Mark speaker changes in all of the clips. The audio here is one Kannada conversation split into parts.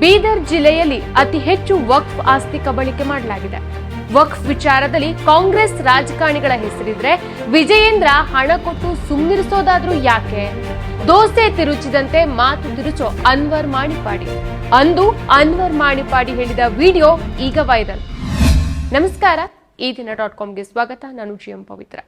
Speaker 1: ಬೀದರ್ ಜಿಲ್ಲೆಯಲ್ಲಿ ಅತಿ ಹೆಚ್ಚು ವಕ್ಫ್ ಆಸ್ತಿ ಕಬಳಿಕೆ ಮಾಡಲಾಗಿದೆ. ವಕ್ಫ್ ವಿಚಾರದಲ್ಲಿ ಕಾಂಗ್ರೆಸ್ ರಾಜಕಾರಣಿಗಳ ಹೆಸರಿದ್ರೆ ವಿಜಯೇಂದ್ರ ಹಣ ಕೊಟ್ಟು ಸುಮ್ಮನಿರಿಸೋದಾದ್ರೂ ಯಾಕೆ? ದೋಸೆ ತಿರುಚಿದಂತೆ ಮಾತು ತಿರುಚೋ ಅನ್ವರ್ ಮಾಣಿಪಾಡಿ. ಅಂದು ಅನ್ವರ್ ಮಾಣಿಪಾಡಿ ಹೇಳಿದ ವಿಡಿಯೋ ಈಗ ವೈರಲ್. ನಮಸ್ಕಾರ, ಈ ದಿನ ಡಾಟ್ ಕಾಮ್ಗೆ ಸ್ವಾಗತ. ನಾನು ಜಿ ಎಂ ಪವಿತ್ರ.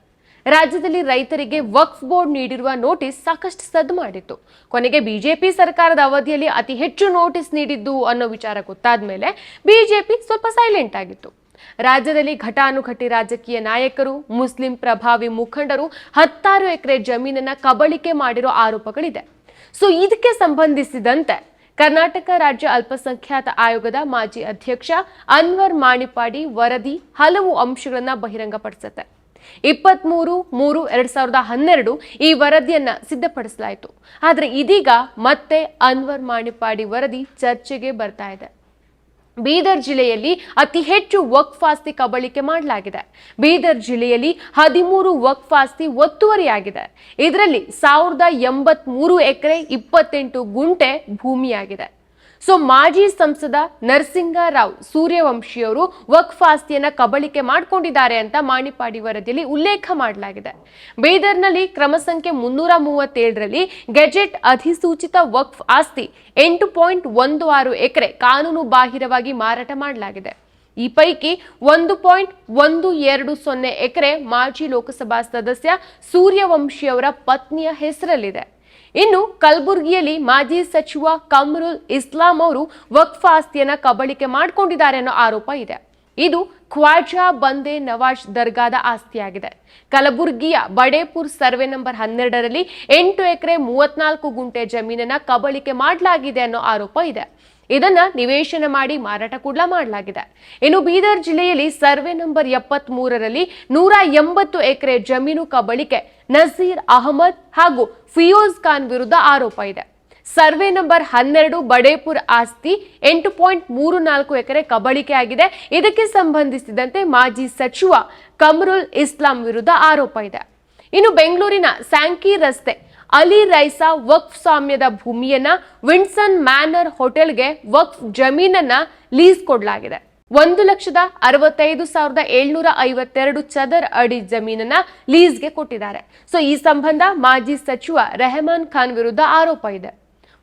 Speaker 1: ರಾಜ್ಯದಲ್ಲಿ ರೈತರಿಗೆ ವಕ್ಫ್ ಬೋರ್ಡ್ ನೀಡಿರುವ ನೋಟಿಸ್ ಸಾಕಷ್ಟು ಸದ್ದು ಮಾಡಿತ್ತು. ಕೊನೆಗೆ ಬಿಜೆಪಿ ಸರ್ಕಾರದ ಅವಧಿಯಲ್ಲಿ ಅತಿ ಹೆಚ್ಚು ನೋಟಿಸ್ ನೀಡಿದ್ದು ಅನ್ನೋ ವಿಚಾರ ಗೊತ್ತಾದ ಮೇಲೆ ಬಿಜೆಪಿ ಸ್ವಲ್ಪ ಸೈಲೆಂಟ್ ಆಗಿತ್ತು. ರಾಜ್ಯದಲ್ಲಿ ಘಟಾನುಘಟಿ ರಾಜಕೀಯ ನಾಯಕರು, ಮುಸ್ಲಿಂ ಪ್ರಭಾವಿ ಮುಖಂಡರು ಹತ್ತಾರು ಎಕರೆ ಜಮೀನನ್ನ ಕಬಳಿಕೆ ಮಾಡಿರೋ ಆರೋಪಗಳಿದೆ. ಸೊ, ಇದಕ್ಕೆ ಸಂಬಂಧಿಸಿದಂತೆ ಕರ್ನಾಟಕ ರಾಜ್ಯ ಅಲ್ಪಸಂಖ್ಯಾತ ಆಯೋಗದ ಮಾಜಿ ಅಧ್ಯಕ್ಷ ಅನ್ವರ್ ಮಾಣಿಪಾಡಿ ವರದಿ ಹಲವು ಅಂಶಗಳನ್ನ ಬಹಿರಂಗಪಡಿಸುತ್ತೆ. ಇಪ್ಪತ್ಮೂರು, ಮೂರು, ಎರಡ್ ಸಾವಿರದ ಹನ್ನೆರಡು ಈ ವರದಿಯನ್ನ ಸಿದ್ಧಪಡಿಸಲಾಯಿತು. ಆದ್ರೆ ಇದೀಗ ಮತ್ತೆ ಅನ್ವರ್ ಮಾಣಿಪಾಡಿ ವರದಿ ಚರ್ಚೆಗೆ ಬರ್ತಾ ಇದೆ. ಬೀದರ್ ಜಿಲ್ಲೆಯಲ್ಲಿ ಅತಿ ಹೆಚ್ಚು ವಕ್ಫ್ ಆಸ್ತಿ ಕಬಳಿಕೆ ಮಾಡಲಾಗಿದೆ. ಬೀದರ್ ಜಿಲ್ಲೆಯಲ್ಲಿ ಹದಿಮೂರು ವಕ್ಫ್ ಆಸ್ತಿ ಒತ್ತುವರಿಯಾಗಿದೆ. ಇದರಲ್ಲಿ ಸಾವಿರದ ಎಂಬತ್ ಮೂರು ಎಕರೆ ಇಪ್ಪತ್ತೆಂಟು ಗುಂಟೆ ಭೂಮಿಯಾಗಿದೆ. ಸೊ ಮಾಜಿ ಸಂಸದ ನರಸಿಂಗರಾವ್ ಸೂರ್ಯವಂಶಿಯವರು ವಕ್ಫ್ ಆಸ್ತಿಯನ್ನ ಕಬಳಿಕೆ ಮಾಡಿಕೊಂಡಿದ್ದಾರೆ ಅಂತ ಮಾಣಿಪಾಡಿ ವರದಿಯಲ್ಲಿ ಉಲ್ಲೇಖ ಮಾಡಲಾಗಿದೆ. ಬೀದರ್ನಲ್ಲಿ ಕ್ರಮ ಸಂಖ್ಯೆ ಮುನ್ನೂರ ಮೂವತ್ತೇಳರಲ್ಲಿ ಗೆಜೆಟ್ ಅಧಿಸೂಚಿತ ವಕ್ಫ್ ಆಸ್ತಿ ಎಂಟು ಪಾಯಿಂಟ್ ಒಂದು ಆರು ಎಕರೆ ಕಾನೂನು ಬಾಹಿರವಾಗಿ ಮಾರಾಟ ಮಾಡಲಾಗಿದೆ. ಈ ಪೈಕಿ ಒಂದು ಪಾಯಿಂಟ್ ಒಂದು ಎರಡು ಸೊನ್ನೆ ಎಕರೆ ಮಾಜಿ ಲೋಕಸಭಾ ಸದಸ್ಯ ಸೂರ್ಯವಂಶಿಯವರ ಪತ್ನಿಯ ಹೆಸರಲ್ಲಿದೆ. ಇನ್ನು ಕಲಬುರಗಿಯಲ್ಲಿ ಮಾಜಿ ಸಚಿವ ಕಮರುಲ್ ಇಸ್ಲಾಂ ಅವರು ವಕ್ಫ್ ಆಸ್ತಿಯನ್ನ ಕಬಳಿಕೆ ಮಾಡಿಕೊಂಡಿದ್ದಾರೆ ಅನ್ನೋ ಆರೋಪ ಇದೆ. ಇದು ಖ್ವಾಜಾ ಬಂದೆ ನವಾಜ್ ದರ್ಗಾದ ಆಸ್ತಿಯಾಗಿದೆ. ಕಲಬುರಗಿಯ ಬಡೇಪುರ್ ಸರ್ವೆ ನಂಬರ್ ಹನ್ನೆರಡರಲ್ಲಿ ಎಂಟು ಎಕರೆ ಮೂವತ್ನಾಲ್ಕು ಗುಂಟೆ ಜಮೀನನ್ನ ಕಬಳಿಕೆ ಮಾಡಲಾಗಿದೆ ಅನ್ನೋ ಆರೋಪ ಇದೆ. ಇದನ್ನ ನಿವೇಶನ ಮಾಡಿ ಮಾರಾಟ ಕೂಡ ಮಾಡಲಾಗಿದೆ. ಇನ್ನು ಬೀದರ್ ಜಿಲ್ಲೆಯಲ್ಲಿ ಸರ್ವೆ ನಂಬರ್ ಎಪ್ಪತ್ತ್ ಮೂರರಲ್ಲಿ ನೂರ ಎಂಬತ್ತು ಎಕರೆ ಜಮೀನು ಕಬಳಿಕೆ ನಜೀರ್ ಅಹಮದ್ ಹಾಗೂ ಫಿಯೋಜ್ ಖಾನ್ ವಿರುದ್ಧ ಆರೋಪ ಇದೆ. ಸರ್ವೆ ನಂಬರ್ ಹನ್ನೆರಡು ಬಡೇಪುರ್ ಆಸ್ತಿ ಎಂಟು ಪಾಯಿಂಟ್ ಮೂರು ನಾಲ್ಕು ಎಕರೆ ಕಬಳಿಕೆ ಆಗಿದೆ. ಇದಕ್ಕೆ ಸಂಬಂಧಿಸಿದಂತೆ ಮಾಜಿ ಸಚಿವ ಕಮರುಲ್ ಇಸ್ಲಾಂ ವಿರುದ್ಧ ಆರೋಪ ಇದೆ. ಇನ್ನು ಬೆಂಗಳೂರಿನ ಸ್ಯಾಂಕಿ ರಸ್ತೆ ಅಲಿ ರೈಸಾ ವಕ್ಫ್ ಸ್ವಾಮ್ಯದ ಭೂಮಿಯನ್ನ ವಿನ್ಸನ್ ಮ್ಯಾನರ್ ಹೋಟೆಲ್ಗೆ ವಕ್ಫ್ ಜಮೀನನ್ನ ಲೀಸ್ ಕೊಡಲಾಗಿದೆ. ಒಂದು ಲಕ್ಷದ ಅರವತ್ತೈದು ಸಾವಿರದ ಏಳ್ನೂರ ಐವತ್ತೆರಡು ಚದರ್ ಅಡಿ ಜಮೀನನ್ನ ಲೀಸ್ಗೆ ಕೊಟ್ಟಿದ್ದಾರೆ. ಸೊ, ಈ ಸಂಬಂಧ ಮಾಜಿ ಸಚಿವ ರೆಹಮಾನ್ ಖಾನ್ ವಿರುದ್ಧ ಆರೋಪ ಇದೆ.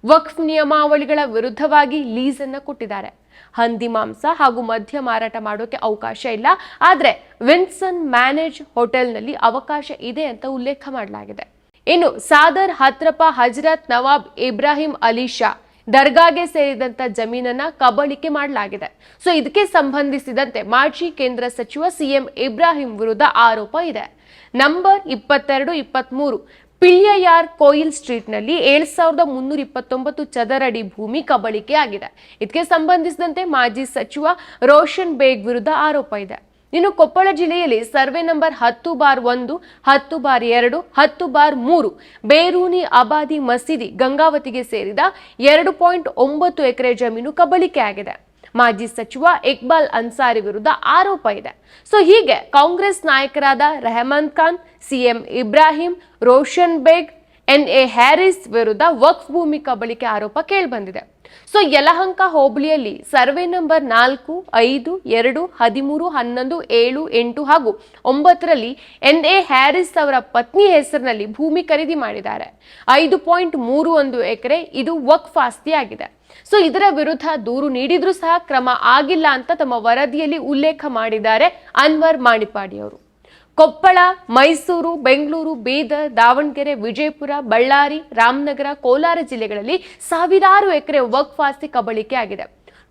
Speaker 1: ವಕ್ಫ್ ನಿಯಮಾವಳಿಗಳ ವಿರುದ್ಧವಾಗಿ ಲೀಸ್ ಅನ್ನ ಕೊಟ್ಟಿದ್ದಾರೆ. ಹಂದಿ ಮಾಂಸ ಹಾಗೂ ಮದ್ಯ ಮಾರಾಟ ಮಾಡೋಕೆ ಅವಕಾಶ ಇಲ್ಲ. ಆದರೆ ವಿನ್ಸನ್ ಮ್ಯಾನೇಜ್ ಹೋಟೆಲ್ನಲ್ಲಿ ಅವಕಾಶ ಇದೆ ಅಂತ ಉಲ್ಲೇಖ ಮಾಡಲಾಗಿದೆ. ಇನ್ನು ಸಾದರ್ ಹತ್ರಪ ಹಜರತ್ ನವಾಬ್ ಇಬ್ರಾಹಿಂ ಅಲಿ ಶಾ ದರ್ಗಾಗೆ ಸೇರಿದಂತ ಜಮೀನನ್ನ ಕಬಳಿಕೆ ಮಾಡಲಾಗಿದೆ. ಸೊ ಇದಕ್ಕೆ ಸಂಬಂಧಿಸಿದಂತೆ ಮಾಜಿ ಕೇಂದ್ರ ಸಚಿವ ಸಿಎಂ ಇಬ್ರಾಹಿಂ ವಿರುದ್ಧ ಆರೋಪ ಇದೆ. ನಂಬರ್ ಇಪ್ಪತ್ತೆರಡು, ಇಪ್ಪತ್ಮೂರು ಪಿಳ್ಯಯಾರ್ ಕೋಯಿಲ್ ಸ್ಟ್ರೀಟ್ನಲ್ಲಿ ಏಳು ಸಾವಿರದ ಮುನ್ನೂರ ಇಪ್ಪತ್ತೊಂಬತ್ತು ಚದರಡಿ ಭೂಮಿ ಕಬಳಿಕೆ ಆಗಿದೆ ಇದಕ್ಕೆ ಸಂಬಂಧಿಸಿದಂತೆ ಮಾಜಿ ಸಚಿವ ರೋಷನ್ ಬೇಗ್ ವಿರುದ್ಧ ಆರೋಪ ಇದೆ. ಇನ್ನು ಕೊಪ್ಪಳ ಜಿಲ್ಲೆಯಲ್ಲಿ ಸರ್ವೆ ನಂಬರ್ ಹತ್ತು ಬಾರ್ ಒಂದು, ಹತ್ತು ಬಾರ್ ಎರಡು, ಹತ್ತು ಬಾರ್ ಮೂರು, ಬೇರೂನಿ ಅಬಾದಿ ಮಸೀದಿ ಗಂಗಾವತಿಗೆ ಸೇರಿದ ಎರಡು ಪಾಯಿಂಟ್ ಒಂಬತ್ತು ಎಕರೆ ಜಮೀನು ಕಬಳಿಕೆ ಆಗಿದೆ ಮಾಜಿ ಸಚಿವ ಇಕ್ಬಾಲ್ ಅನ್ಸಾರಿ ವಿರುದ್ಧ ಆರೋಪ ಇದೆ. ಸೊ ಹೀಗೆ ಕಾಂಗ್ರೆಸ್ ನಾಯಕರಾದ Rehman Khan, CM Ibrahim, Roshan Baig, N A Haris ವಿರುದ್ಧ ವಕ್ಫ್ ಭೂಮಿ ಕಬಳಿಕೆ ಆರೋಪ ಕೇಳಿಬಂದಿದೆ. ಸೊ ಯಲಹಂಕ ಹೋಬಳಿಯಲ್ಲಿ ಸರ್ವೆ ನಂಬರ್ ನಾಲ್ಕು, ಐದು, ಎರಡು, ಹದಿಮೂರು, ಹನ್ನೊಂದು, ಏಳು, ಎಂಟು ಹಾಗೂ ಒಂಬತ್ತರಲ್ಲಿ ಎನ್ ಎ ಹ್ಯಾರಿಸ್ ಅವರ ಪತ್ನಿ ಹೆಸರಿನಲ್ಲಿ ಭೂಮಿ ಖರೀದಿ ಮಾಡಿದ್ದಾರೆ. ಐದು ಪಾಯಿಂಟ್ ಮೂರು ಒಂದು ಎಕರೆ ಇದು ವಕ್ಫ್ ಆಸ್ತಿಯಾಗಿದೆ. ಸೊ ಇದರ ವಿರುದ್ಧ ದೂರು ನೀಡಿದ್ರೂ ಸಹ ಕ್ರಮ ಆಗಿಲ್ಲ ಅಂತ ತಮ್ಮ ವರದಿಯಲ್ಲಿ ಉಲ್ಲೇಖ ಮಾಡಿದ್ದಾರೆ ಅನ್ವರ್ ಮಾಣಿಪಾಡಿ ಅವರು ಕೊಪ್ಪಳ, ಮೈಸೂರು, ಬೆಂಗಳೂರು, ಬೀದರ್, ದಾವಣಗೆರೆ, ವಿಜಯಪುರ, ಬಳ್ಳಾರಿ, ರಾಮನಗರ, ಕೋಲಾರ ಜಿಲ್ಲೆಗಳಲ್ಲಿ ಸಾವಿರಾರು ಎಕರೆ ವಕ್ಫ್ ಆಸ್ತಿ ಕಬಳಿಕೆ ಆಗಿದೆ.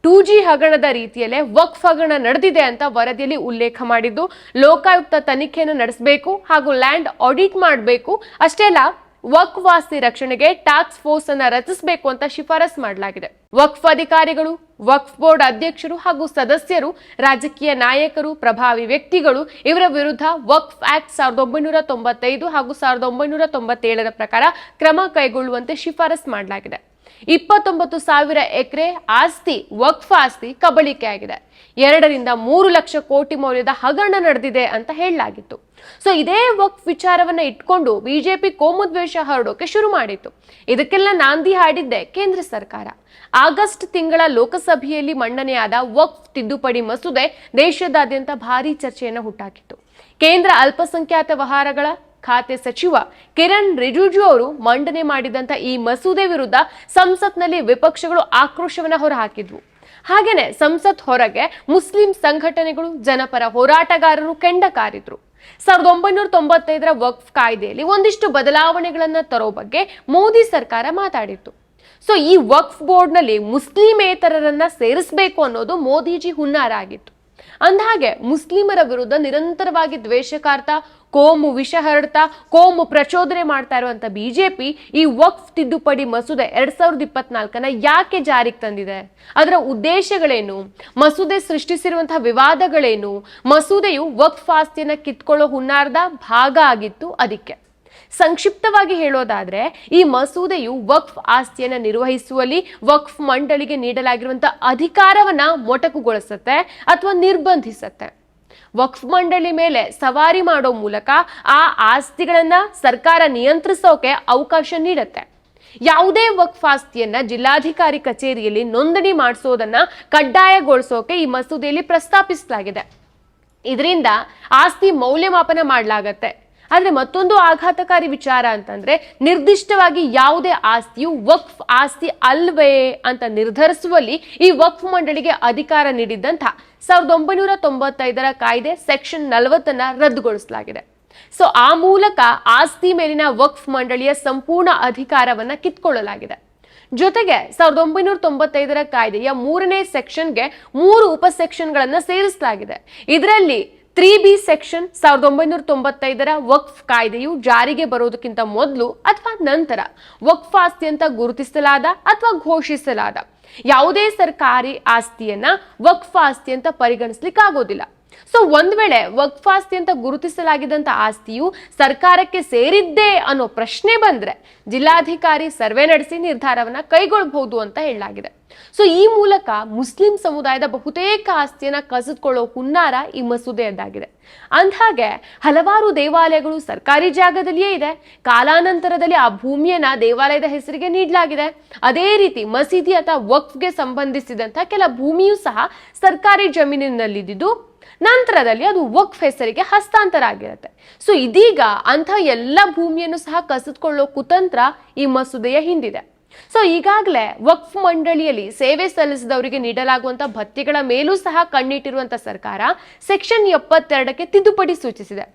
Speaker 1: ಟೂ ಜಿ ಹಗರಣದ ರೀತಿಯಲ್ಲೇ ವಕ್ಫ್ ಹಗರಣ ನಡೆದಿದೆ ಅಂತ ವರದಿಯಲ್ಲಿ ಉಲ್ಲೇಖ ಮಾಡಿದ್ದು, ಲೋಕಾಯುಕ್ತ ತನಿಖೆಯನ್ನು ನಡೆಸಬೇಕು ಹಾಗೂ ಲ್ಯಾಂಡ್ ಆಡಿಟ್ ಮಾಡಬೇಕು, ಅಷ್ಟೇ ಅಲ್ಲ ವಕ್ಫ್ ಆಸ್ತಿ ರಕ್ಷಣೆಗೆ ಟಾಸ್ಕ್ ಫೋರ್ಸ್ ಅನ್ನ ರಚಿಸಬೇಕು ಅಂತ ಶಿಫಾರಸ್ ಮಾಡಲಾಗಿದೆ. ವಕ್ಫ್ ಅಧಿಕಾರಿಗಳು, ವಕ್ಫ್ ಬೋರ್ಡ್ ಅಧ್ಯಕ್ಷರು ಹಾಗೂ ಸದಸ್ಯರು, ರಾಜಕೀಯ ನಾಯಕರು, ಪ್ರಭಾವಿ ವ್ಯಕ್ತಿಗಳು ಇವರ ವಿರುದ್ಧ ವಕ್ಫ್ ಆಕ್ಟ್ ಸಾವಿರದ ಒಂಬೈನೂರ ತೊಂಬತ್ತೈದು ಹಾಗೂ ಸಾವಿರದ ಒಂಬೈನೂರ ತೊಂಬತ್ತೇಳರ ಪ್ರಕಾರ ಕ್ರಮ ಕೈಗೊಳ್ಳುವಂತೆ ಶಿಫಾರಸ್ ಮಾಡಲಾಗಿದೆ. ಇಪ್ಪತ್ತೊಂಬತ್ತು ಸಾವಿರ ಎಕರೆ ಆಸ್ತಿ, ವಕ್ಫ್ ಆಸ್ತಿ ಕಬಳಿಕೆ ಆಗಿದೆ. ಎರಡರಿಂದ ಮೂರು ಲಕ್ಷ ಕೋಟಿ ಮೌಲ್ಯದ ಹಗರಣ ನಡೆದಿದೆ ಅಂತ ಹೇಳಲಾಗಿತ್ತು. ಸೊ ಇದೇ ವಕ್ಫ್ ವಿಚಾರವನ್ನ ಇಟ್ಕೊಂಡು ಬಿಜೆಪಿ ಕೋಮುದ್ವೇಷ ಹರಡೋಕೆ ಶುರು ಮಾಡಿತ್ತು. ಇದಕ್ಕೆಲ್ಲ ನಾಂದಿ ಹಾಡಿದ್ದೆ ಕೇಂದ್ರ ಸರ್ಕಾರ. ಆಗಸ್ಟ್ ತಿಂಗಳ ಲೋಕಸಭೆಯಲ್ಲಿ ಮಂಡನೆಯಾದ ವಕ್ಫ್ ತಿದ್ದುಪಡಿ ಮಸೂದೆ ದೇಶದಾದ್ಯಂತ ಭಾರಿ ಚರ್ಚೆಯನ್ನು ಹುಟ್ಟಾಕಿತ್ತು. ಕೇಂದ್ರ ಅಲ್ಪಸಂಖ್ಯಾತ ವ್ಯವಹಾರಗಳ ಖಾತೆ ಸಚಿವ ಕಿರಣ್ ರಿಜಿಜು ಅವರು ಮಂಡನೆ ಮಾಡಿದಂತ ಈ ಮಸೂದೆ ವಿರುದ್ಧ ಸಂಸತ್ನಲ್ಲಿ ವಿಪಕ್ಷಗಳು ಆಕ್ರೋಶವನ್ನ ಹೊರಹಾಕಿದ್ವು. ಹಾಗೇನೆ ಸಂಸತ್ ಹೊರಗೆ ಮುಸ್ಲಿಂ ಸಂಘಟನೆಗಳು ಜನಪರ ಹೋರಾಟಗಾರರು ಕೆಂಡ ಕಾರಿದ್ರು ಸಾವಿರದ ಒಂಬೈನೂರ ತೊಂಬತ್ತೈದರ ವಕ್ಫ್ ಕಾಯ್ದೆಯಲ್ಲಿ ಒಂದಿಷ್ಟು ಬದಲಾವಣೆಗಳನ್ನ ತರೋ ಬಗ್ಗೆ ಮೋದಿ ಸರ್ಕಾರ ಮಾತಾಡಿತ್ತು. ಸೊ ಈ ವಕ್ಫ್ ಬೋರ್ಡ್ನಲ್ಲಿ ಮುಸ್ಲಿಮೇತರರನ್ನ ಸೇರಿಸಬೇಕು ಅನ್ನೋದು ಮೋದಿಜಿ ಹುನ್ನಾರ ಆಗಿತ್ತು. ಅಂದಹಾಗೆ, ಮುಸ್ಲಿಮರ ವಿರುದ್ಧ ನಿರಂತರವಾಗಿ ದ್ವೇಷಕಾರ್ತ, ಕೋಮು ವಿಷ ಹರಡ್ತಾ, ಕೋಮು ಪ್ರಚೋದನೆ ಮಾಡ್ತಾ ಇರುವಂತ ಬಿಜೆಪಿ ಈ ವಕ್ಫ್ ತಿದ್ದುಪಡಿ ಮಸೂದೆ ಎರಡ್ ಸಾವಿರದ ಇಪ್ಪತ್ನಾಲ್ಕನ ಯಾಕೆ ಜಾರಿಗೆ ತಂದಿದೆ? ಅದರ ಉದ್ದೇಶಗಳೇನು? ಮಸೂದೆ ಸೃಷ್ಟಿಸಿರುವಂತಹ ವಿವಾದಗಳೇನು? ಮಸೂದೆಯು ವಕ್ಫ್ ಆಸ್ತಿಯನ್ನ ಕಿತ್ಕೊಳ್ಳೋ ಹುನ್ನಾರದ ಭಾಗ ಆಗಿತ್ತು ಅದಕ್ಕೆ. ಸಂಕ್ಷಿಪ್ತವಾಗಿ ಹೇಳೋದಾದ್ರೆ, ಈ ಮಸೂದೆಯು ವಕ್ಫ್ ಆಸ್ತಿಯನ್ನ ನಿರ್ವಹಿಸುವಲ್ಲಿ ವಕ್ಫ್ ಮಂಡಳಿಗೆ ನೀಡಲಾಗಿರುವಂತಹ ಅಧಿಕಾರವನ್ನ ಮೊಟಕುಗೊಳಿಸುತ್ತೆ ಅಥವಾ ನಿರ್ಬಂಧಿಸುತ್ತೆ. ವಕ್ಫ್ ಮಂಡಳಿ ಮೇಲೆ ಸವಾರಿ ಮಾಡೋ ಮೂಲಕ ಆ ಆಸ್ತಿಗಳನ್ನ ಸರ್ಕಾರ ನಿಯಂತ್ರಿಸೋಕೆ ಅವಕಾಶ ನೀಡುತ್ತೆ. ಯಾವುದೇ ವಕ್ಫ್ ಆಸ್ತಿಯನ್ನ ಜಿಲ್ಲಾಧಿಕಾರಿ ಕಚೇರಿಯಲ್ಲಿ ನೋಂದಣಿ ಮಾಡಿಸೋದನ್ನ ಕಡ್ಡಾಯಗೊಳಿಸೋಕೆ ಈ ಮಸೂದೆಯಲ್ಲಿ ಪ್ರಸ್ತಾಪಿಸಲಾಗಿದೆ. ಇದರಿಂದ ಆಸ್ತಿ ಮೌಲ್ಯಮಾಪನ ಮಾಡಲಾಗತ್ತೆ. ಆದ್ರೆ ಮತ್ತೊಂದು ಆಘಾತಕಾರಿ ವಿಚಾರ ಅಂತಂದ್ರೆ ನಿರ್ದಿಷ್ಟವಾಗಿ ಯಾವುದೇ ಆಸ್ತಿಯು ವಕ್ಫ್ ಆಸ್ತಿ ಅಲ್ವೇ ಅಂತ ನಿರ್ಧರಿಸುವಲ್ಲಿ ಈ ವಕ್ಫ್ ಮಂಡಳಿಗೆ ಅಧಿಕಾರ ನೀಡಿದ್ದಂತ ಸಾವಿರದ ಒಂಬೈನೂರ ತೊಂಬತ್ತೈದರ ಕಾಯ್ದೆ ಸೆಕ್ಷನ್ ನಲವತ್ತನ್ನ ರದ್ದುಗೊಳಿಸಲಾಗಿದೆ. ಸೊ ಆ ಮೂಲಕ ಆಸ್ತಿ ಮೇಲಿನ ವಕ್ಫ್ ಮಂಡಳಿಯ ಸಂಪೂರ್ಣ ಅಧಿಕಾರವನ್ನ ಕಿತ್ಕೊಳ್ಳಲಾಗಿದೆ. ಜೊತೆಗೆ ಸಾವಿರದ ಒಂಬೈನೂರ ತೊಂಬತ್ತೈದರ ಕಾಯ್ದೆಯ ಮೂರನೇ ಸೆಕ್ಷನ್ಗೆ ಮೂರು ಉಪ ಸೆಕ್ಷನ್ಗಳನ್ನ ಸೇರಿಸಲಾಗಿದೆ. ಇದರಲ್ಲಿ ತ್ರೀ ಬಿ ಸೆಕ್ಷನ್ ಸಾವಿರದ ಒಂಬೈನೂರ ತೊಂಬತ್ತೈದರ ವಕ್ಫ್ ಕಾಯ್ದೆಯು ಜಾರಿಗೆ ಬರೋದಕ್ಕಿಂತ ಮೊದಲು ಅಥವಾ ನಂತರ ವಕ್ಫ್ ಆಸ್ತಿ ಅಂತ ಗುರುತಿಸಲಾದ ಅಥವಾ ಘೋಷಿಸಲಾದ. ಯಾವುದೇ ಸರ್ಕಾರಿ ಆಸ್ತಿಯನ್ನ ವಕ್ಫ್ ಆಸ್ತಿ ಅಂತ ಪರಿಗಣಿಸ್ಲಿಕ್ಕಾಗೋದಿಲ್ಲ. ಸೊ ಒಂದ್ ವೇಳೆ ವಕ್ಫ್ ಆಸ್ತಿ ಅಂತ ಗುರುತಿಸಲಾಗಿದ್ದಂತ ಆಸ್ತಿಯು ಸರ್ಕಾರಕ್ಕೆ ಸೇರಿದ್ದೇ ಅನ್ನೋ ಪ್ರಶ್ನೆ ಬಂದ್ರೆ ಜಿಲ್ಲಾಧಿಕಾರಿ ಸರ್ವೆ ನಡೆಸಿ ನಿರ್ಧಾರವನ್ನ ಕೈಗೊಳ್ಳಬಹುದು ಅಂತ ಹೇಳಲಾಗಿದೆ. ಸೊ ಈ ಮೂಲಕ ಮುಸ್ಲಿಂ ಸಮುದಾಯದ ಬಹುತೇಕ ಆಸ್ತಿಯನ್ನ ಕಸಿದುಕೊಳ್ಳೋ ಹುನ್ನಾರ ಈ ಮಸೂದೆಯದ್ದಾಗಿದೆ. ಅಂದ್ಹಾಗೆ ಹಲವಾರು ದೇವಾಲಯಗಳು ಸರ್ಕಾರಿ ಜಾಗದಲ್ಲಿಯೇ ಇದೆ. ಕಾಲಾನಂತರದಲ್ಲಿ ಆ ಭೂಮಿಯನ್ನ ದೇವಾಲಯದ ಹೆಸರಿಗೆ ನೀಡಲಾಗಿದೆ. ಅದೇ ರೀತಿ ಮಸೀದಿ ಅಥವಾ ವಕ್ಫ್ಗೆ ಸಂಬಂಧಿಸಿದಂತಹ ಕೆಲ ಭೂಮಿಯೂ ಸಹ ಸರ್ಕಾರಿ ಜಮೀನಿನಲ್ಲಿದ್ದು ನಂತರದಲ್ಲಿ ಅದು ವಕ್ಫ್ ಹೆಸರಿಗೆ ಹಸ್ತಾಂತರ ಆಗಿರುತ್ತೆ ಸೊ ಇದೀಗ ಅಂಥ ಎಲ್ಲ ಭೂಮಿಯನ್ನು ಸಹ ಕಸಿದುಕೊಳ್ಳೋ ಕುತಂತ್ರ ಈ ಮಸೂದೆಯ ಹಿಂದಿದೆ. ಸೊ ಈಗಾಗಲೇ ವಕ್ಫ್ ಮಂಡಳಿಯಲ್ಲಿ ಸೇವೆ ಸಲ್ಲಿಸಿದವರಿಗೆ ನೀಡಲಾಗುವಂತ ಭತ್ಯೆಗಳ ಮೇಲೂ ಸಹ ಕಣ್ಣಿಟ್ಟಿರುವಂತ ಸರ್ಕಾರ ಸೆಕ್ಷನ್ ಎಪ್ಪತ್ತೆರಡಕ್ಕೆ ತಿದ್ದುಪಡಿ ಸೂಚಿಸಿದೆ.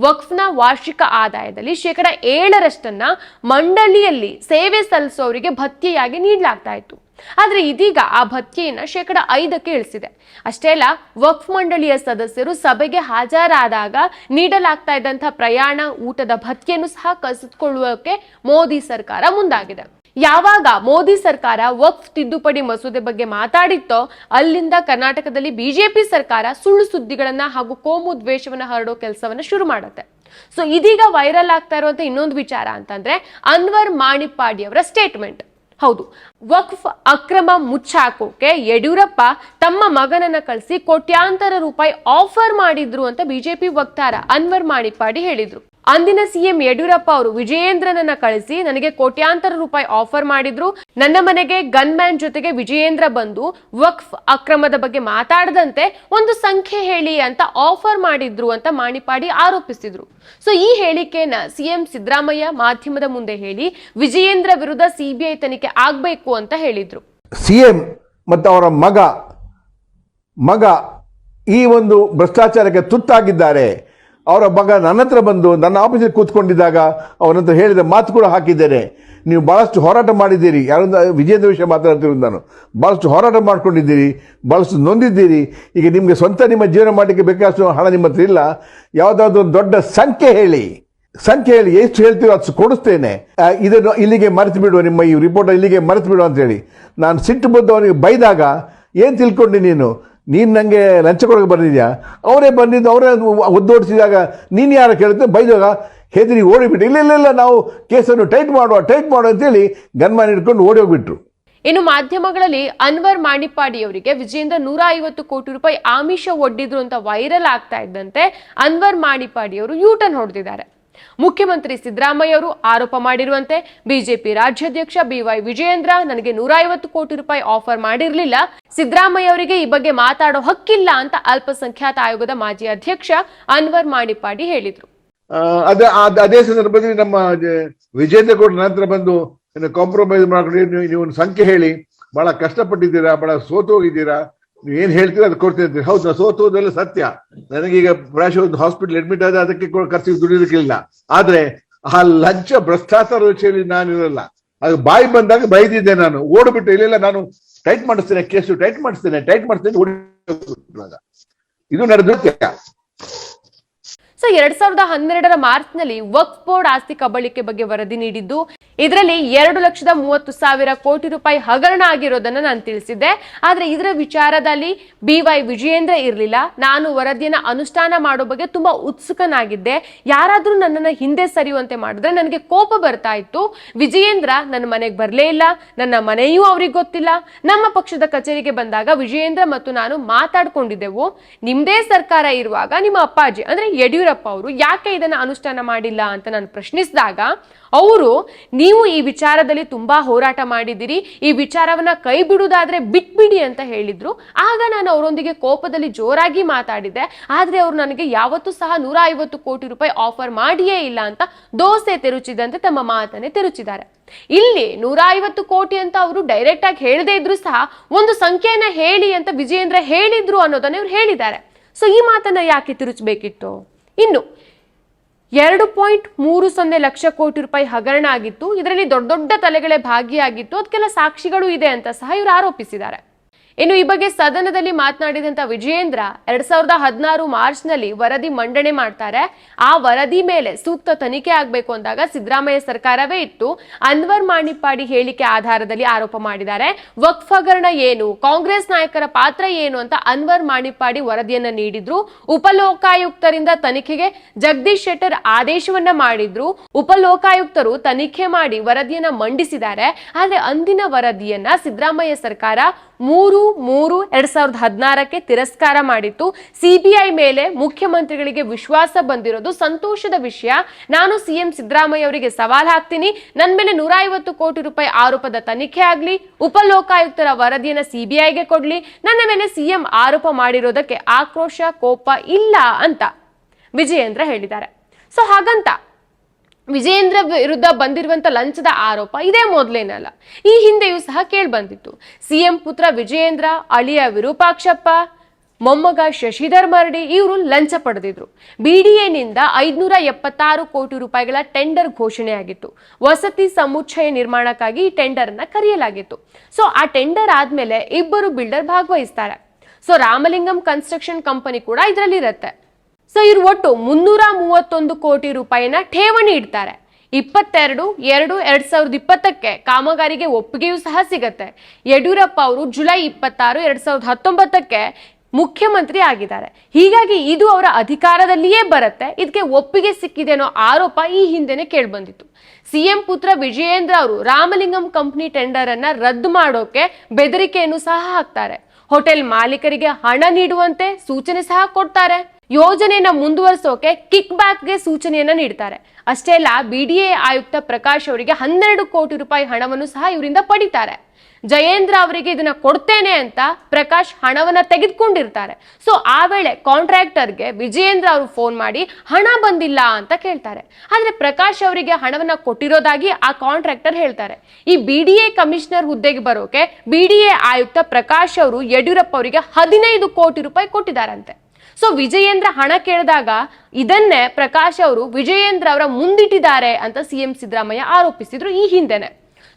Speaker 1: ವಕ್ಫ್ನ ವಾರ್ಷಿಕ ಆದಾಯದಲ್ಲಿ ಶೇಕಡ ಏಳರಷ್ಟನ್ನ ಮಂಡಳಿಯಲ್ಲಿ ಸೇವೆ ಸಲ್ಲಿಸುವವರಿಗೆ ಭತ್ಯೆಯಾಗಿ ನೀಡಲಾಗ್ತಾ ಇತ್ತು. ಆದ್ರೆ ಇದೀಗ ಆ ಭತ್ಯೆಯನ್ನ ಶೇಕಡ ಐದಕ್ಕೆ ಇಳಿಸಿದೆ. ಅಷ್ಟೇ ಅಲ್ಲ, ವಕ್ಫ್ ಮಂಡಳಿಯ ಸದಸ್ಯರು ಸಭೆಗೆ ಹಾಜರಾದಾಗ ನೀಡಲಾಗ್ತಾ ಇದ್ದಂತಹ ಪ್ರಯಾಣ ಊಟದ ಭತ್ಯೆಯನ್ನು ಸಹ ಕಸಿದುಕೊಳ್ಳುವಕ್ಕೆ ಮೋದಿ ಸರ್ಕಾರ ಮುಂದಾಗಿದೆ. ಯಾವಾಗ ಮೋದಿ ಸರ್ಕಾರ ವಕ್ಫ್ ತಿದ್ದುಪಡಿ ಮಸೂದೆ ಬಗ್ಗೆ ಮಾತಾಡಿತ್ತೋ, ಅಲ್ಲಿಂದ ಕರ್ನಾಟಕದಲ್ಲಿ ಬಿಜೆಪಿ ಸರ್ಕಾರ ಸುಳ್ಳು ಸುದ್ದಿಗಳನ್ನ ಹಾಗೂ ಕೋಮು ದ್ವೇಷವನ್ನ ಹರಡೋ ಕೆಲಸವನ್ನ ಶುರು ಮಾಡುತ್ತೆ. ಸೊ ಇದೀಗ ವೈರಲ್ ಆಗ್ತಾ ಇರುವಂತ ಇನ್ನೊಂದು ವಿಚಾರ ಅಂತಂದ್ರೆ, ಅನ್ವರ್ ಮಾಣಿಪ್ಪಾಡಿ ಅವರ ಸ್ಟೇಟ್ಮೆಂಟ್ ಹೌದು. ವಕ್ಫ್ ಅಕ್ರಮ ಮುಚ್ಚಾಕೋಕೆ ಯಡಿಯೂರಪ್ಪ ತಮ್ಮ ಮಗನನ್ನ ಕಳಿಸಿ ಕೋಟ್ಯಾಂತರ ರೂಪಾಯಿ ಆಫರ್ ಮಾಡಿದ್ರು ಅಂತ ಬಿಜೆಪಿ ವಕ್ತಾರ ಅನ್ವರ್ ಮಾಣಿಪ್ಪಾಡಿ ಹೇಳಿದ್ರು. ಅಂದಿನ ಸಿಎಂ ಯಡಿಯೂರಪ್ಪ ಅವರು ವಿಜಯೇಂದ್ರನನ್ನ ಕಳಿಸಿ ನನಗೆ ಕೋಟ್ಯಾಂತರ ರೂಪಾಯಿ ಆಫರ್ ಮಾಡಿದ್ರು. ನನ್ನ ಮನೆಗೆ ಗನ್ ಮ್ಯಾನ್ ಜೊತೆಗೆ ವಿಜಯೇಂದ್ರ ಬಂದು ವಕ್ಫ್ ಅಕ್ರಮದ ಬಗ್ಗೆ ಮಾತಾಡದಂತೆ ಒಂದು ಸಂಖ್ಯೆ ಹೇಳಿ ಅಂತ ಆಫರ್ ಮಾಡಿದ್ರು ಅಂತ ಮಾಣಿಪಾಡಿ ಆರೋಪಿಸಿದ್ರು. ಸೊ, ಈ ಹೇಳಿಕೆಯನ್ನ ಸಿಎಂ ಸಿದ್ದರಾಮಯ್ಯ ಮಾಧ್ಯಮದ ಮುಂದೆ ಹೇಳಿ ವಿಜಯೇಂದ್ರ ವಿರುದ್ಧ ಸಿಬಿಐ ತನಿಖೆ ಆಗ್ಬೇಕು ಅಂತ ಹೇಳಿದ್ರು.
Speaker 2: ಸಿಎಂ ಮತ್ತು ಅವರ ಮಗ ಮಗ ಈ ಒಂದು ಭ್ರಷ್ಟಾಚಾರಕ್ಕೆ ತುತ್ತಾಗಿದ್ದಾರೆ. ಅವರ ಮಗ ನನ್ನ ಹತ್ರ ಬಂದು ನನ್ನ ಆಫೀಸಿಗೆ ಕೂತ್ಕೊಂಡಿದ್ದಾಗ ಅವನಂತ ಹೇಳಿದ ಮಾತು ಕೂಡ ಹಾಕಿದ್ದೇನೆ. ನೀವು ಭಾಳಷ್ಟು ಹೋರಾಟ ಮಾಡಿದ್ದೀರಿ. ಯಾರೊಂದು, ವಿಜೇಂದ್ರ ವಿಷಯ ಮಾತಾಡ್ತಿರೋದು ನಾನು. ಭಾಳಷ್ಟು ಹೋರಾಟ ಮಾಡ್ಕೊಂಡಿದ್ದೀರಿ. ಭಾಳಷ್ಟು ನೊಂದಿದ್ದೀರಿ. ಈಗ ನಿಮಗೆ ಸ್ವಂತ ನಿಮ್ಮ ಜೀವನ ಮಾಡಲಿಕ್ಕೆ ಬೇಕಾದಷ್ಟು ಹಣ ನಿಮ್ಮ ಹತ್ರ ಇಲ್ಲ. ಯಾವುದಾದ್ರೂ ಒಂದು ದೊಡ್ಡ ಸಂಖ್ಯೆ ಹೇಳಿ. ಸಂಖ್ಯೆ ಹೇಳಿ ಎಷ್ಟು ಹೇಳ್ತೀರೋ ಅದು ಕೊಡಿಸ್ತೇನೆ. ಇದನ್ನು ಇಲ್ಲಿಗೆ ಮರೆತು ಬಿಡುವ ನಿಮ್ಮ ಈ ರಿಪೋರ್ಟ್ ಇಲ್ಲಿಗೆ ಮರೆತು ಬಿಡುವ ಅಂತೇಳಿ ನಾನು ಸಿಟ್ಟು ಬಂದು ಅವನಿಗೆ ಬೈದಾಗ ಏನು ತಿಳ್ಕೊಂಡಿ ನೀನು? ನೀನು ನನಗೆ ಲಂಚ ಕೊಡೋಕೆ ಬಂದಿದ್ಯಾ? ಅವರೇ ಬಂದಿದ್ದು, ಅವರೇ ಒದ್ದೋಡಿಸಿದಾಗ ನೀನು ಯಾರು ಕೇಳುತ್ತೆ? ಬೈದಾಗ, ಹೆದರಿ ಓಡಿಬಿಟ್ಟು, ಇಲ್ಲ ಇಲ್ಲ ಇಲ್ಲ, ನಾವು ಕೇಸನ್ನು ಟೈಟ್ ಮಾಡುವ ಟೈಟ್ ಮಾಡುವ ಅಂತೇಳಿ ಗನ್ಮಾನ್ ಹಿಡ್ಕೊಂಡು ಓಡಿ ಹೋಗ್ಬಿಟ್ರು
Speaker 1: ಇನ್ನು ಮಾಧ್ಯಮಗಳಲ್ಲಿ ಅನ್ವರ್ ಮಾಣಿಪ್ಪಾಡಿ ಅವರಿಗೆ ವಿಜೇಂದ್ರ ನೂರ ಐವತ್ತು ಕೋಟಿ ರೂಪಾಯಿ ಆಮಿಷ ಒಡ್ಡಿದ್ರು ಅಂತ ವೈರಲ್ ಆಗ್ತಾ ಇದ್ದಂತೆ ಅನ್ವರ್ ಮಾಣಿಪ್ಪಾಡಿ ಅವರು ಯೂಟರ್ನ್ ಹೊಡೆದಿದ್ದಾರೆ. ಮುಖ್ಯಮಂತ್ರಿ ಸಿದ್ದರಾಮಯ್ಯ ಅವರು ಆರೋಪ ಮಾಡಿರುವಂತೆ ಬಿಜೆಪಿ ರಾಜ್ಯಾಧ್ಯಕ್ಷ ಬಿವೈ ವಿಜಯೇಂದ್ರ ನನಗೆ ನೂರ ಐವತ್ತು ಕೋಟಿ ರೂಪಾಯಿ ಆಫರ್ ಮಾಡಿರಲಿಲ್ಲ. ಸಿದ್ದರಾಮಯ್ಯ ಅವರಿಗೆ ಈ ಬಗ್ಗೆ ಮಾತಾಡೋ ಹಕ್ಕಿಲ್ಲ ಅಂತ ಅಲ್ಪಸಂಖ್ಯಾತ ಆಯೋಗದ ಮಾಜಿ ಅಧ್ಯಕ್ಷ ಅನ್ವರ್ ಮಾಣಿಪಾಡಿ ಹೇಳಿದ್ರು.
Speaker 2: ಅದ ಸಂದರ್ಭದಲ್ಲಿ ನಮ್ಮ ವಿಜೇಂದ್ರ ಕೂಡ ನಂತರ ಬಂದು ಕಾಂಪ್ರಮೈಸ್ ಮಾಡ್ಕೊಂಡು ನೀವು ಸಂಖ್ಯೆ ಹೇಳಿ. ಬಹಳ ಕಷ್ಟಪಟ್ಟಿದ್ದೀರಾ, ಬಹಳ ಸೋತು ಹೋಗಿದ್ದೀರಾ ಏನ್ ಹೇಳ್ತೀರ ಅದು ಕೊಡ್ತೀನಿ ಹೌದು, ನಾ ಸೋತು ಅದೆಲ್ಲ ಸತ್ಯ. ನನಗೀಗ ಪ್ರಾಶ ಒಂದು ಹಾಸ್ಪಿಟಲ್ ಅಡ್ಮಿಟ್ ಆದ್ರೆ ಅದಕ್ಕೆ ಖರ್ಚಿಗೆ ದುಡಿಯೋದಕ್ಕಿಲ್ಲ ಆದ್ರೆ ಆ ಲಂಚ ಭ್ರಷ್ಟಾಚಾರ ವಿಷಯದಲ್ಲಿ ನಾನಿರಲ್ಲ ಅದು ಬಾಯಿ ಬಂದಾಗ ಬೈದಿದ್ದೆ ನಾನು. ಓಡ್ಬಿಟ್ಟು ಇಲ್ಲೆಲ್ಲ, ನಾನು ಟೈಟ್ ಮಾಡಿಸ್ತೇನೆ ಕೇಸು ಟೈಟ್ ಮಾಡಿಸ್ತೇನೆ ಟೈಟ್ ಹೋಗ್ಬಿಟ್ರು ಇದು ನಡೆದ
Speaker 1: ಸೊ ಎರಡ್ ಸಾವಿರದ ಹನ್ನೆರಡರ ಮಾರ್ಚ್ನಲ್ಲಿ ವಕ್ಫ್ ಬೋರ್ಡ್ ಆಸ್ತಿ ಕಬಳಿಕೆ ಬಗ್ಗೆ ವರದಿ ನೀಡಿದ್ದು ಇದರಲ್ಲಿ ಎರಡು ಲಕ್ಷದ ಮೂವತ್ತು ಸಾವಿರ ಕೋಟಿ ರೂಪಾಯಿ ಹಗರಣ ಆಗಿರೋದನ್ನ ನಾನು ತಿಳಿಸಿದ್ದೆ. ಆದ್ರೆ ಇದರ ವಿಚಾರದಲ್ಲಿ ಬಿವೈ ವಿಜಯೇಂದ್ರ ಇರಲಿಲ್ಲ. ನಾನು ವರದಿಯನ್ನ ಅನುಷ್ಠಾನ ಮಾಡೋ ಬಗ್ಗೆ ತುಂಬಾ ಉತ್ಸುಕನಾಗಿದ್ದೆ. ಯಾರಾದ್ರೂ ನನ್ನನ್ನ ಹಿಂದೆ ಸರಿಯುವಂತೆ ಮಾಡಿದ್ರೆ ನನಗೆ ಕೋಪ ಬರ್ತಾ ಇತ್ತು. ವಿಜಯೇಂದ್ರ ನನ್ನ ಮನೆಗೆ ಬರಲೇ ಇಲ್ಲ. ನನ್ನ ಮನೆಯೂ ಅವ್ರಿಗೆ ಗೊತ್ತಿಲ್ಲ. ನಮ್ಮ ಪಕ್ಷದ ಕಚೇರಿಗೆ ಬಂದಾಗ ವಿಜಯೇಂದ್ರ ಮತ್ತು ನಾನು ಮಾತಾಡ್ಕೊಂಡಿದ್ದೆವು. ನಿಮ್ದೇ ಸರ್ಕಾರ ಇರುವಾಗ ನಿಮ್ಮ ಅಪ್ಪಾಜಿ, ಅಂದ್ರೆ ಯಡಿಯೂರಪ್ಪ ಅವರು ಯಾಕೆ ಇದನ್ನ ಅನುಷ್ಠಾನ ಮಾಡಿಲ್ಲ ಅಂತ ನಾನು ಪ್ರಶ್ನಿಸಿದಾಗ, ಅವರು ನೀವು ಈ ವಿಚಾರದಲ್ಲಿ ತುಂಬಾ ಹೋರಾಟ ಮಾಡಿದಿರಿ ಈ ವಿಚಾರವನ್ನ ಕೈ ಬಿಡುವುದಾದ್ರೆ ಬಿಟ್ಬಿಡಿ ಅಂತ ಹೇಳಿದ್ರು. ಆಗ ನಾನು ಅವರೊಂದಿಗೆ ಕೋಪದಲ್ಲಿ ಜೋರಾಗಿ ಮಾತಾಡಿದೆ. ಆದ್ರೆ ಅವರು ನನಗೆ ಯಾವತ್ತೂ ಸಹ ನೂರ ಐವತ್ತು ಕೋಟಿ ರೂಪಾಯಿ ಆಫರ್ ಮಾಡಿಯೇ ಇಲ್ಲ ಅಂತ ದೋಸೆ ತೆರುಚಿದಂತೆ ತಮ್ಮ ಮಾತನ್ನೇ ತೆರುಚಿದ್ದಾರೆ. ಇಲ್ಲಿ ನೂರ ಐವತ್ತು ಕೋಟಿ ಅಂತ ಅವರು ಡೈರೆಕ್ಟ್ ಆಗಿ ಹೇಳದೇ ಇದ್ರು ಸಹ ಒಂದು ಸಂಖ್ಯೆಯನ್ನ ಹೇಳಿ ಅಂತ ವಿಜಯೇಂದ್ರ ಹೇಳಿದ್ರು ಅನ್ನೋದನ್ನ ಇವ್ರು ಹೇಳಿದ್ದಾರೆ. ಸೊ ಈ ಮಾತನ್ನ ಯಾಕೆ ತಿರುಚಬೇಕಿತ್ತು? ಇನ್ನು ಎರಡು ಪಾಯಿಂಟ್ ಮೂರು ಸೊನ್ನೆ ಲಕ್ಷ ಕೋಟಿ ರೂಪಾಯಿ ಹಗರಣ ಆಗಿತ್ತು. ಇದರಲ್ಲಿ ದೊಡ್ಡ ದೊಡ್ಡ ತಲೆಗಳೇ ಭಾಗಿಯಾಗಿತ್ತು. ಅದಕ್ಕೆಲ್ಲ ಸಾಕ್ಷಿಗಳು ಇದೆ ಅಂತ ಸಹ ಇವರು ಆರೋಪಿಸಿದ್ದಾರೆ. ಇನ್ನು ಈ ಬಗ್ಗೆ ಸದನದಲ್ಲಿ ಮಾತನಾಡಿದಂತ ವಿಜಯೇಂದ್ರ ಎರಡ್ ಸಾವಿರದ ಹದಿನಾರು ಮಾರ್ಚ್ನಲ್ಲಿ ವರದಿ ಮಂಡನೆ ಮಾಡ್ತಾರೆ. ಆ ವರದಿ ಮೇಲೆ ಸೂಕ್ತ ತನಿಖೆ ಆಗಬೇಕು ಅಂದಾಗ ಸಿದ್ದರಾಮಯ್ಯ ಸರ್ಕಾರವೇ ಇತ್ತು ಅನ್ವರ್ ಮಾಣಿಪ್ಪಾಡಿ ಹೇಳಿಕೆ ಆಧಾರದಲ್ಲಿ ಆರೋಪ ಮಾಡಿದ್ದಾರೆ. ವಕ್ಫ್ ಹಗರಣ ಏನು, ಕಾಂಗ್ರೆಸ್ ನಾಯಕರ ಪಾತ್ರ ಏನು ಅಂತ ಅನ್ವರ್ ಮಾಣಿಪ್ಪಾಡಿ ವರದಿಯನ್ನ ನೀಡಿದ್ರು. ಉಪಲೋಕಾಯುಕ್ತರಿಂದ ತನಿಖೆಗೆ ಜಗದೀಶ್ ಶೆಟ್ಟರ್ ಆದೇಶವನ್ನ ಮಾಡಿದ್ರು. ಉಪಲೋಕಾಯುಕ್ತರು ತನಿಖೆ ಮಾಡಿ ವರದಿಯನ್ನ ಮಂಡಿಸಿದ್ದಾರೆ. ಆದ್ರೆ ಅಂದಿನ ವರದಿಯನ್ನ ಸಿದ್ದರಾಮಯ್ಯ ಸರ್ಕಾರ ಮೂರು ಮೂರು, ಎರಡ್ ಸಾವಿರದ ಹದಿನಾರಕ್ಕೆ ತಿರಸ್ಕಾರ ಮಾಡಿತ್ತು. ಸಿಬಿಐ ಮೇಲೆ ಮುಖ್ಯಮಂತ್ರಿಗಳಿಗೆ ವಿಶ್ವಾಸ ಬಂದಿರೋದು ಸಂತೋಷದ ವಿಷಯ. ನಾನು ಸಿಎಂ ಸಿದ್ದರಾಮಯ್ಯ ಅವರಿಗೆ ಸವಾಲ್ ಹಾಕ್ತೀನಿ. ನನ್ನ ಮೇಲೆ ನೂರ ಐವತ್ತು ಕೋಟಿ ರೂಪಾಯಿ ಆರೋಪದ ತನಿಖೆ ಆಗ್ಲಿ, ಉಪಲೋಕಾಯುಕ್ತರ ವರದಿಯನ್ನ ಸಿಬಿಐಗೆ ಕೊಡ್ಲಿ, ನನ್ನ ಮೇಲೆ ಸಿಎಂ ಆರೋಪ ಮಾಡಿರೋದಕ್ಕೆ ಆಕ್ರೋಶ, ಕೋಪ ಇಲ್ಲ ಅಂತ ವಿಜಯೇಂದ್ರ ಹೇಳಿದ್ದಾರೆ. ಸೊ ಹಾಗಂತ ವಿಜಯೇಂದ್ರ ವಿರುದ್ಧ ಬಂದಿರುವಂತ ಲಂಚದ ಆರೋಪ ಇದೇ ಮೊದಲೇನಲ್ಲ ಈ ಹಿಂದೆಯೂ ಸಹ ಕೇಳಿ ಬಂದಿತ್ತು. ಸಿಎಂ ಪುತ್ರ ವಿಜಯೇಂದ್ರ ಅಳಿಯ ವಿರೂಪಾಕ್ಷಪ್ಪ, ಮೊಮ್ಮಗ ಶಶಿಧರ್ ಮರಡಿ ಇವರು ಲಂಚ ಪಡೆದಿದ್ರು. ಬಿಡಿಎನಿಂದ ಐದುನೂರ ಎಪ್ಪತ್ತಾರು ಕೋಟಿ ರೂಪಾಯಿಗಳ ಟೆಂಡರ್ ಘೋಷಣೆಯಾಗಿತ್ತು. ವಸತಿ ಸಮುಚ್ಚಯ ನಿರ್ಮಾಣಕ್ಕಾಗಿ ಈ ಟೆಂಡರ್ ಅನ್ನ ಕರೆಯಲಾಗಿತ್ತು. ಸೊ, ಆ ಟೆಂಡರ್ ಆದ್ಮೇಲೆ ಇಬ್ಬರು ಬಿಲ್ಡರ್ ಭಾಗವಹಿಸ್ತಾರೆ. ಸೊ, ರಾಮಲಿಂಗಂ ಕನ್ಸ್ಟ್ರಕ್ಷನ್ ಕಂಪನಿ ಕೂಡ ಇದರಲ್ಲಿ ಇರುತ್ತೆ ಸೊ ಇವ್ರು ಒಟ್ಟು ಮುನ್ನೂರ ಮೂವತ್ತೊಂದು ಕೋಟಿ ರೂಪಾಯಿನ ಠೇವಣಿ ಇಡ್ತಾರೆ. ಇಪ್ಪತ್ತೆರಡು, ಎರಡು, ಎರಡ್ ಸಾವಿರದ ಇಪ್ಪತ್ತಕ್ಕೆ ಕಾಮಗಾರಿಗೆ ಒಪ್ಪಿಗೆಯೂ ಸಹ ಸಿಗತ್ತೆ. ಯಡಿಯೂರಪ್ಪ ಅವರು ಜುಲೈ ಇಪ್ಪತ್ತಾರು, ಎರಡ್ ಸಾವಿರದ ಹತ್ತೊಂಬತ್ತಕ್ಕೆ ಮುಖ್ಯಮಂತ್ರಿ ಆಗಿದ್ದಾರೆ. ಹೀಗಾಗಿ ಇದು ಅವರ ಅಧಿಕಾರದಲ್ಲಿಯೇ ಬರುತ್ತೆ. ಇದಕ್ಕೆ ಒಪ್ಪಿಗೆ ಸಿಕ್ಕಿದೆ ಅನ್ನೋ ಆರೋಪ ಈ ಹಿಂದೆನೆ ಕೇಳ್ಬಂದಿತ್ತು. ಸಿಎಂ ಪುತ್ರ ವಿಜಯೇಂದ್ರ ಅವರು ರಾಮಲಿಂಗಂ ಕಂಪ್ನಿ ಟೆಂಡರ್ ಅನ್ನ ರದ್ದು ಮಾಡೋಕೆ ಬೆದರಿಕೆಯನ್ನು ಸಹ ಹಾಕ್ತಾರೆ. ಹೋಟೆಲ್ ಮಾಲೀಕರಿಗೆ ಹಣ ನೀಡುವಂತೆ ಸೂಚನೆ ಸಹ ಕೊಡ್ತಾರೆ. ಯೋಜನೆಯನ್ನ ಮುಂದುವರಿಸೋಕೆ ಕಿಕ್ ಬ್ಯಾಕ್ಗೆ ಸೂಚನೆಯನ್ನ ನೀಡ್ತಾರೆ. ಅಷ್ಟೇ ಅಲ್ಲ, ಬಿಡಿಎ ಆಯುಕ್ತ ಪ್ರಕಾಶ್ ಅವರಿಗೆ ಹನ್ನೆರಡು ಕೋಟಿ ರೂಪಾಯಿ ಹಣವನ್ನು ಸಹ ಇವರಿಂದ ಪಡಿತಾರೆ. ಜಯೇಂದ್ರ ಅವರಿಗೆ ಇದನ್ನ ಕೊಡ್ತೇನೆ ಅಂತ ಪ್ರಕಾಶ್ ಹಣವನ್ನ ತೆಗೆದುಕೊಂಡಿರ್ತಾರೆ. ಸೊ, ಆ ವೇಳೆ ಕಾಂಟ್ರಾಕ್ಟರ್ಗೆ ವಿಜಯೇಂದ್ರ ಅವರು ಫೋನ್ ಮಾಡಿ ಹಣ ಬಂದಿಲ್ಲ ಅಂತ ಕೇಳ್ತಾರೆ. ಆದ್ರೆ ಪ್ರಕಾಶ್ ಅವರಿಗೆ ಹಣವನ್ನ ಕೊಟ್ಟಿರೋದಾಗಿ ಆ ಕಾಂಟ್ರಾಕ್ಟರ್ ಹೇಳ್ತಾರೆ. ಈ ಬಿಡಿಎ ಕಮಿಷನರ್ ಹುದ್ದೆಗೆ ಬರೋಕೆ ಬಿಡಿಎ ಆಯುಕ್ತ ಪ್ರಕಾಶ್ ಅವರು ಯಡಿಯೂರಪ್ಪ ಅವರಿಗೆ ಹದಿನೈದು ಕೋಟಿ ರೂಪಾಯಿ ಕೊಟ್ಟಿದ್ದಾರಂತೆ. ಸೊ ವಿಜಯೇಂದ್ರ ಹಣ ಕೇಳಿದಾಗ ಇದನ್ನೇ ಪ್ರಕಾಶ್ ಅವರು ವಿಜಯೇಂದ್ರ ಅವರ ಮುಂದಿಟ್ಟಿದ್ದಾರೆ ಅಂತ ಸಿಎಂ ಸಿದ್ದರಾಮಯ್ಯ ಆರೋಪಿಸಿದ್ರು ಈ ಹಿಂದೆನೆ.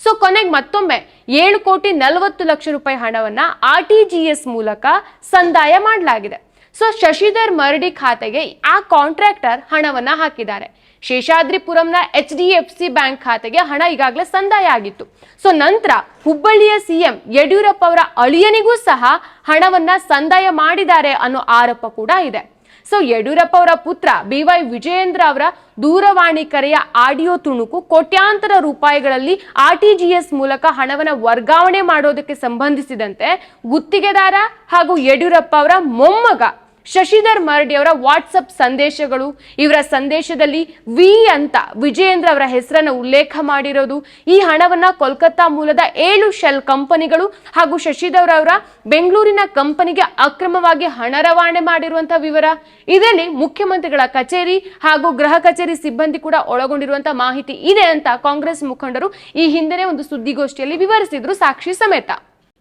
Speaker 1: ಸೊ ಕೊನೆಗೆ ಮತ್ತೊಮ್ಮೆ ಏಳು ಕೋಟಿ ನಲವತ್ತು ಲಕ್ಷ ರೂಪಾಯಿ ಹಣವನ್ನ ಆರ್ ಟಿ ಜಿ ಎಸ್ ಮೂಲಕ ಸಂದಾಯ ಮಾಡಲಾಗಿದೆ. ಸೊ ಶಶಿಧರ್ ಮರಡಿ ಖಾತೆಗೆ ಆ ಕಾಂಟ್ರಾಕ್ಟರ್ ಹಣವನ್ನ ಹಾಕಿದ್ದಾರೆ. ಶೇಷಾದ್ರಿಪುರಂನ H D F C bank ಖಾತೆಗೆ ಹಣ ಈಗಾಗಲೇ ಸಂದಾಯ ಆಗಿತ್ತು. ಸೊ ನಂತರ ಹುಬ್ಬಳ್ಳಿಯ ಸಿಎಂ ಯಡಿಯೂರಪ್ಪ ಅವರ ಅಳಿಯನಿಗೂ ಸಹ ಹಣವನ್ನ ಸಂದಾಯ ಮಾಡಿದ್ದಾರೆ ಅನ್ನೋ ಆರೋಪ ಕೂಡ ಇದೆ. ಸೊ ಯಡಿಯೂರಪ್ಪ ಅವರ ಪುತ್ರ ಬಿ ವೈ ವಿಜಯೇಂದ್ರ ಅವರ ದೂರವಾಣಿ ಕರೆಯ ಆಡಿಯೋ ತುಣುಕು ಕೋಟ್ಯಾಂತರ ರೂಪಾಯಿಗಳಲ್ಲಿ ಆರ್ ಟಿ ಜಿ ಎಸ್ ಮೂಲಕ ಹಣವನ್ನು ವರ್ಗಾವಣೆ ಮಾಡೋದಕ್ಕೆ ಸಂಬಂಧಿಸಿದಂತೆ ಗುತ್ತಿಗೆದಾರ ಹಾಗೂ ಯಡಿಯೂರಪ್ಪ ಅವರ ಮೊಮ್ಮಗ ಶಶಿಧರ್ ಮರಡಿ ಅವರ ವಾಟ್ಸಪ್ ಸಂದೇಶಗಳು, ಇವರ ಸಂದೇಶದಲ್ಲಿ ವಿ ಅಂತ ವಿಜಯೇಂದ್ರ ಅವರ ಹೆಸರನ್ನು ಉಲ್ಲೇಖ ಮಾಡಿರೋದು, ಈ ಹಣವನ್ನ ಕೋಲ್ಕತ್ತಾ ಮೂಲದ ಏಳು ಶೆಲ್ ಕಂಪನಿಗಳು ಹಾಗೂ ಶಶಿಧರ್ ಅವರ ಬೆಂಗಳೂರಿನ ಕಂಪನಿಗೆ ಅಕ್ರಮವಾಗಿ ಹಣ ರವಾನೆ ಮಾಡಿರುವಂತಹ ವಿವರ. ಇದರಲ್ಲಿ ಮುಖ್ಯಮಂತ್ರಿಗಳ ಕಚೇರಿ ಹಾಗೂ ಗೃಹ ಕಚೇರಿ ಸಿಬ್ಬಂದಿ ಕೂಡ ಒಳಗೊಂಡಿರುವಂತಹ ಮಾಹಿತಿ ಇದೆ ಅಂತ ಕಾಂಗ್ರೆಸ್ ಮುಖಂಡರು ಈ ಹಿಂದೆನೇ ಒಂದು ಸುದ್ದಿಗೋಷ್ಠಿಯಲ್ಲಿ ವಿವರಿಸಿದ್ರು ಸಾಕ್ಷಿ ಸಮೇತ.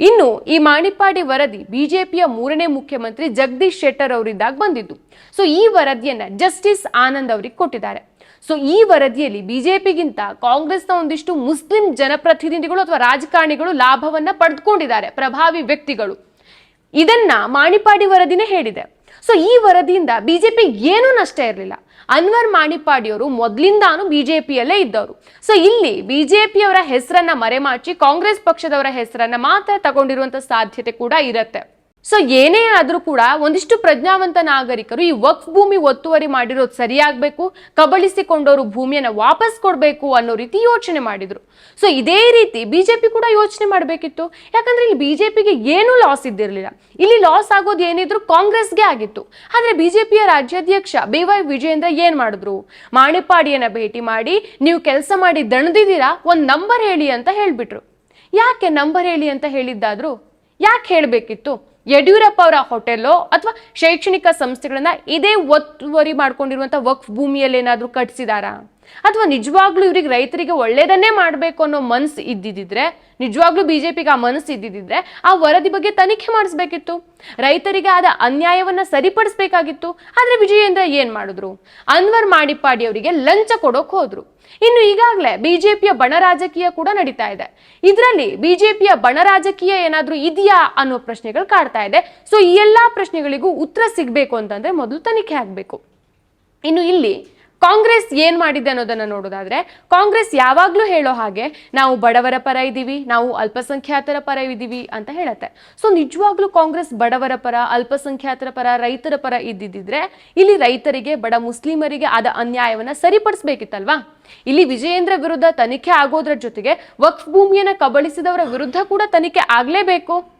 Speaker 1: ಇನ್ನು ಈ ಮಾಣಿಪಾಡಿ ವರದಿ ಬಿಜೆಪಿಯ ಮೂರನೇ ಮುಖ್ಯಮಂತ್ರಿ ಜಗದೀಶ್ ಶೆಟ್ಟರ್ ಅವರಿದ್ದಾಗ ಬಂದಿದ್ದು. ಸೊ ಈ ವರದಿಯನ್ನ ಜಸ್ಟಿಸ್ ಆನಂದ್ ಅವರಿಗೆ ಕೊಟ್ಟಿದ್ದಾರೆ. ಸೊ ಈ ವರದಿಯಲ್ಲಿ ಬಿಜೆಪಿಗಿಂತ ಕಾಂಗ್ರೆಸ್ನ ಒಂದಿಷ್ಟು ಮುಸ್ಲಿಂ ಜನಪ್ರತಿನಿಧಿಗಳು ಅಥವಾ ರಾಜಕಾರಣಿಗಳು ಲಾಭವನ್ನ ಪಡೆದುಕೊಂಡಿದ್ದಾರೆ, ಪ್ರಭಾವಿ ವ್ಯಕ್ತಿಗಳು. ಇದನ್ನ ಮಾಣಿಪಾಡಿ ವರದಿನೇ ಹೇಳಿದೆ. ಸೊ ಈ ವರದಿಯಿಂದ ಬಿಜೆಪಿ ಏನೂ ನಷ್ಟ ಇರಲಿಲ್ಲ. ಅನ್ವರ್ ಮಾಣಿಪಾಡಿಯವರು ಮೊದಲಿಂದಾನು ಬಿಜೆಪಿಯಲ್ಲೇ ಇದ್ದವರು. ಸೊ ಇಲ್ಲಿ ಬಿಜೆಪಿಯವರ ಹೆಸರನ್ನ ಮರೆಮಾಚಿ, ಕಾಂಗ್ರೆಸ್ ಪಕ್ಷದವರ ಹೆಸರನ್ನ ಮಾತ್ರ ತಗೊಂಡಿರುವಂತ ಸಾಧ್ಯತೆ ಕೂಡ ಇರತ್ತೆ. ಸೊ ಏನೇ ಆದರೂ ಕೂಡ ಒಂದಿಷ್ಟು ಪ್ರಜ್ಞಾವಂತ ನಾಗರಿಕರು ಈ ವಕ್ಫ್ ಭೂಮಿ ಒತ್ತುವರಿ ಮಾಡಿರೋದು ಸರಿಯಾಗಬೇಕು ಕಬಳಿಸಿಕೊಂಡವರು ಭೂಮಿಯನ್ನು ವಾಪಸ್ ಕೊಡಬೇಕು ಅನ್ನೋ ರೀತಿ ಯೋಚನೆ ಮಾಡಿದ್ರು. ಸೊ ಇದೇ ರೀತಿ ಬಿಜೆಪಿ ಕೂಡ ಯೋಚನೆ ಮಾಡಬೇಕಿತ್ತು. ಯಾಕಂದ್ರೆ ಇಲ್ಲಿ ಬಿಜೆಪಿಗೆ ಏನೂ ಲಾಸ್ ಇದ್ದಿರಲಿಲ್ಲ. ಇಲ್ಲಿ ಲಾಸ್ ಆಗೋದು ಏನಿದ್ರು ಕಾಂಗ್ರೆಸ್ಗೆ ಆಗಿತ್ತು. ಆದರೆ ಬಿ ಜೆ ಪಿಯ ರಾಜ್ಯಾಧ್ಯಕ್ಷ ಬಿ ವೈ ವಿಜಯೇಂದ್ರ ಏನ್ ಮಾಡಿದ್ರು? ಮಾಣಿಪಾಡಿಯನ್ನ ಭೇಟಿ ಮಾಡಿ, ನೀವು ಕೆಲಸ ಮಾಡಿ ದಣದಿದ್ದೀರಾ? ಒಂದು ನಂಬರ್ ಹೇಳಿ ಅಂತ ಹೇಳ್ಬಿಟ್ರು. ಯಾಕೆ ನಂಬರ್ ಹೇಳಿ ಅಂತ ಹೇಳಿದ್ದಾದ್ರು? ಯಾಕೆ ಹೇಳಬೇಕಿತ್ತು? ಯಡಿಯೂರಪ್ಪ ಅವರ ಹೋಟೆಲ್ಲೋ ಅಥವಾ ಶೈಕ್ಷಣಿಕ ಸಂಸ್ಥೆಗಳನ್ನ ಇದೇ ಒತ್ತುವರಿ ಮಾಡ್ಕೊಂಡಿರುವಂತ ವಕ್ಫ್ ಭೂಮಿಯಲ್ಲಿ ಏನಾದ್ರೂ ಕಟ್ಸಿದಾರಾ? ಅಥವಾ ನಿಜವಾಗ್ಲೂ ಇವ್ರಿಗೆ ರೈತರಿಗೆ ಒಳ್ಳೇದನ್ನೇ ಮಾಡಬೇಕು ಅನ್ನೋ ಮನಸ್ಸು ಇದ್ದಿದ್ರೆ ನಿಜವಾಗ್ಲೂ ಬಿಜೆಪಿಗೆ ಆ ಮನಸ್ಸು ಇದ್ದಿದ್ರೆ ಆ ವರದಿ ಬಗ್ಗೆ ತನಿಖೆ ಮಾಡಿಸ್ಬೇಕಿತ್ತು. ರೈತರಿಗೆ ಆದ ಅನ್ಯಾಯವನ್ನ ಸರಿಪಡಿಸ್ಬೇಕಾಗಿತ್ತು. ಆದ್ರೆ ವಿಜಯೇಂದ್ರ ಏನ್ ಮಾಡಿದ್ರು? ಅನ್ವರ್ ಮಾಡಿಪ್ಪಾಡಿ ಅವರಿಗೆ ಲಂಚ ಕೊಡೋಕ್ ಹೋದ್ರು. ಇನ್ನು ಈಗಾಗಲೇ ಬಿಜೆಪಿಯ ಬಣ ರಾಜಕೀಯ ಕೂಡ ನಡೀತಾ ಇದೆ. ಇದರಲ್ಲಿ ಬಿಜೆಪಿಯ ಬಣ ರಾಜಕೀಯ ಏನಾದ್ರೂ ಇದೆಯಾ ಅನ್ನೋ ಪ್ರಶ್ನೆಗಳು ಕಾಡ್ತಾ ಇದೆ. ಸೊ ಈ ಎಲ್ಲಾ ಪ್ರಶ್ನೆಗಳಿಗೂ ಉತ್ತರ ಸಿಗಬೇಕು ಅಂತಂದ್ರೆ ಮೊದಲು ತನಿಖೆ ಆಗ್ಬೇಕು. ಇನ್ನು ಇಲ್ಲಿ ಕಾಂಗ್ರೆಸ್ ಏನ್ ಮಾಡಿದೆ ಅನ್ನೋದನ್ನ ನೋಡೋದಾದ್ರೆ, ಕಾಂಗ್ರೆಸ್ ಯಾವಾಗ್ಲೂ ಹೇಳೋ ಹಾಗೆ ನಾವು ಬಡವರ ಪರ ಇದ್ದೀವಿ ನಾವು ಅಲ್ಪಸಂಖ್ಯಾತರ ಪರ ಇದ್ದೀವಿ ಅಂತ ಹೇಳತ್ತೆ. ಸೊ ನಿಜವಾಗ್ಲೂ ಕಾಂಗ್ರೆಸ್ ಬಡವರ ಪರ, ಅಲ್ಪಸಂಖ್ಯಾತರ ಪರ, ರೈತರ ಪರ ಇದ್ದಿದ್ರೆ ಇಲ್ಲಿ ರೈತರಿಗೆ, ಬಡ ಮುಸ್ಲಿಮರಿಗೆ ಆದ ಅನ್ಯಾಯವನ್ನ ಸರಿಪಡಿಸಬೇಕಿತ್ತಲ್ವಾ? ಇಲ್ಲಿ ವಿಜಯೇಂದ್ರ ವಿರುದ್ಧ ತನಿಖೆ ಆಗೋದ್ರ ಜೊತೆಗೆ ವಕ್ಫ್ ಭೂಮಿಯನ್ನ ಕಬಳಿಸಿದವರ ವಿರುದ್ಧ ಕೂಡ ತನಿಖೆ ಆಗ್ಲೇಬೇಕು.